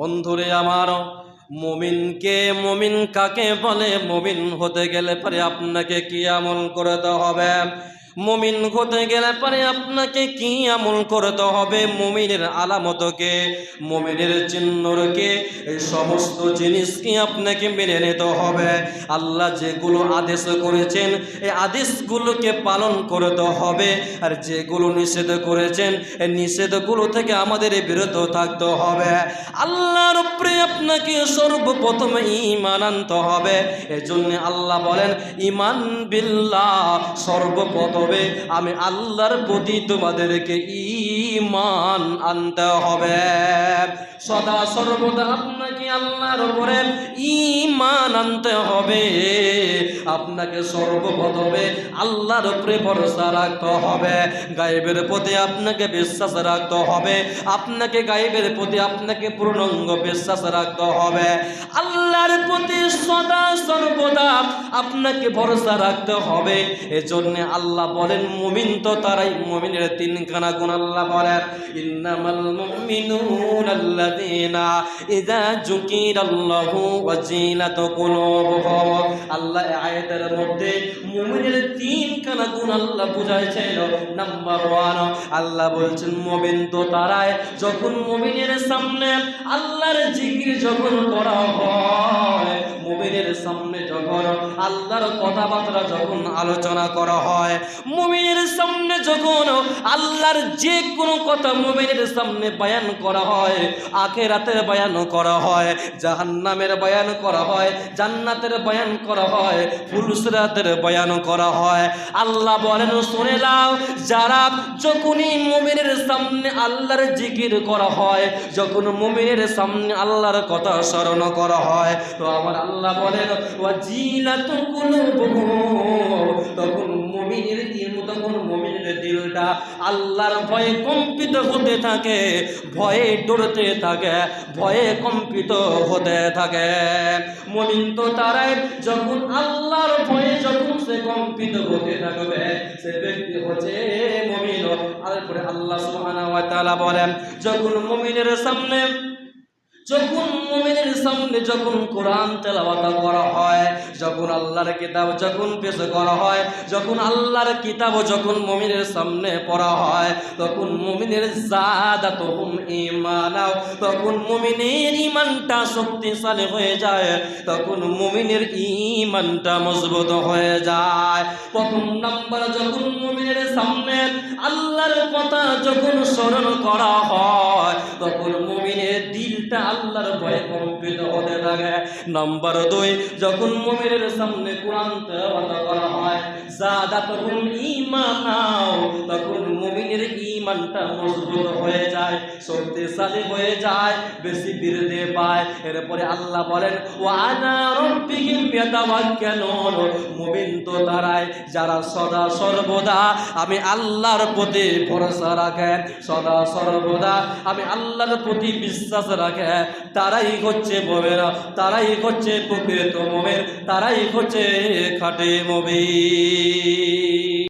বন্ধুরে আমার, মমিনকে মমিন কাকে বলে? মমিন হতে গেলে পরে আপনাকে কি আমল করতে হবে? মমিন হতে গেলে পরে আপনাকে কি আমল করতে হবে? মমিনের আলামতকে মমিনের চিহ্নকে এই সমস্ত জিনিসকে আপনাকে মেনে নিতে হবে? আল্লাহ যেগুলো আদেশ করেছেন, এই আদেশগুলোকে পালন করতে হবে। আর যেগুলো নিষেধ করেছেন, এই নিষেধগুলো থেকে আমাদের বিরত থাকতে হবে। আল্লাহর উপরে আপনাকে সর্বপ্রথম ইমান আনতে হবে। এজন্য আল্লাহ বলেন ইমান বিল্লাহ সর্বপ্রথমে আমি আল্লাহর প্রতি তোমাদেরকে ইমান আনতে হবে। সদা সর্বদা আপনাকে আল্লাহর উপরে ইমান আনতে হবে। আপনাকে সর্বপ্রথমে আল্লাহর উপরে ভরসা রাখতে হবে। গায়েবের প্রতি আপনাকে বিশ্বাস রাখতে হবে। আপনাকে গায়েবের প্রতি আপনাকে পূর্ণাঙ্গ বিশ্বাস রাখতে হবে। আল্লাহর প্রতি সদা সর্বদা আপনাকে ভরসা রাখতে হবে। এজন্য আল্লাহ বলেন, মুমিন তো তারাই মুমিনের তিনখানা গুণ আল্লাহ বলেন, ইন্নামাল মুমিনুন আল্লাযীনা ইযা যুকিরাল্লাহু ওয়াজিলাত কুলুবুহুম। আল্লাহ আয়াতের মধ্যে মুমিনের তিনখানা গুণ আল্লাহ বুঝাইছিল। নাম্বার ওয়ান, আল্লাহ বলছেন, মুমিন তো তারায় যখন মুমিনের সামনে আল্লাহর জিকির যখন করা হয় মুমিনের সামনে যখন আল্লাহর কথাবার্তা যখন আলোচনা করা হয়, মুমিনের সামনে যখন আল্লাহর যে কোনো কথা মুমিনের সামনে বয়ান করা হয়, আখেরাতের বয়ান করা হয়, জাহান্নামের বয়ান করা হয়, জান্নাতের বয়ান করা হয়, ফুলসরাতের বয়ান করা হয়, আল্লাহ বলেন, শুনে নাও, যারা যখনই মুমিনের সামনে আল্লাহর জিকির করা হয়, যখন মুমিনের সামনে আল্লাহর কথা স্মরণ করা হয়, তো আমার আল্লাহ বলেন ওয়াজিলাতু কুলুবুহুম তখন মুমিনের তখন মুমিনের দিলটা আল্লাহর ভয়ে কম্পিত হতে থাকে, ভয়ে ডরতে থাকে, ভয়ে কম্পিত হতে থাকে। মুমিন তো তারাই যখন আল্লাহর ভয়ে যখন সে কম্পিত হতে থাকবে, সে ব্যক্তি হচ্ছে মুমিন। তারপরে আল্লাহ সুবহানাহু ওয়া তাআলা বলেন, যখন মুমিনের সামনে যখন মুমিনের সামনে যখন কোরআন তেলাওয়াত করা হয়, যখন আল্লাহর কিতাব যখন পেশ করা হয়, যখন আল্লাহর কিতাব যখন মুমিনের সামনে পড়া হয়, তখন মোমিনের জাদা তখন ঈমানাও, তখন মুমিনের ঈমানটা শক্তিশালী হয়ে যায়, তখন মুমিনের ঈমানটা মজবুত হয়ে যায়। প্রথম নাম্বার, যখন মুমিনের সামনে আল্লাহর কথা যখন স্মরণ করা হয় নাম্বার দুই, যখন মুমিনের সামনে কোরআন তেলাওয়াত করা হয় জাদাতুহুম ঈমানাও তখন মুমিনের ঈমানটা মজবুত হয়ে যায়, শক্তিশালী হয়ে যায়, বেশি বৃদ্ধি পায়। এরপরে আল্লাহ বলেন, ওয়া আনা রাব্বিহিম ইয়াতাওয়াক্কালুন। তো তারাই, যারা সদা সর্বদা, আমি আল্লাহর প্রতি ভরসা রাখেন। সদা সর্বদা, আমি আল্লাহর প্রতি বিশ্বাস রাখে তারাই হচ্ছে মোমেরা তারাই হচ্ছে প্রকৃত মোমের তারাই হচ্ছে খাটে মবি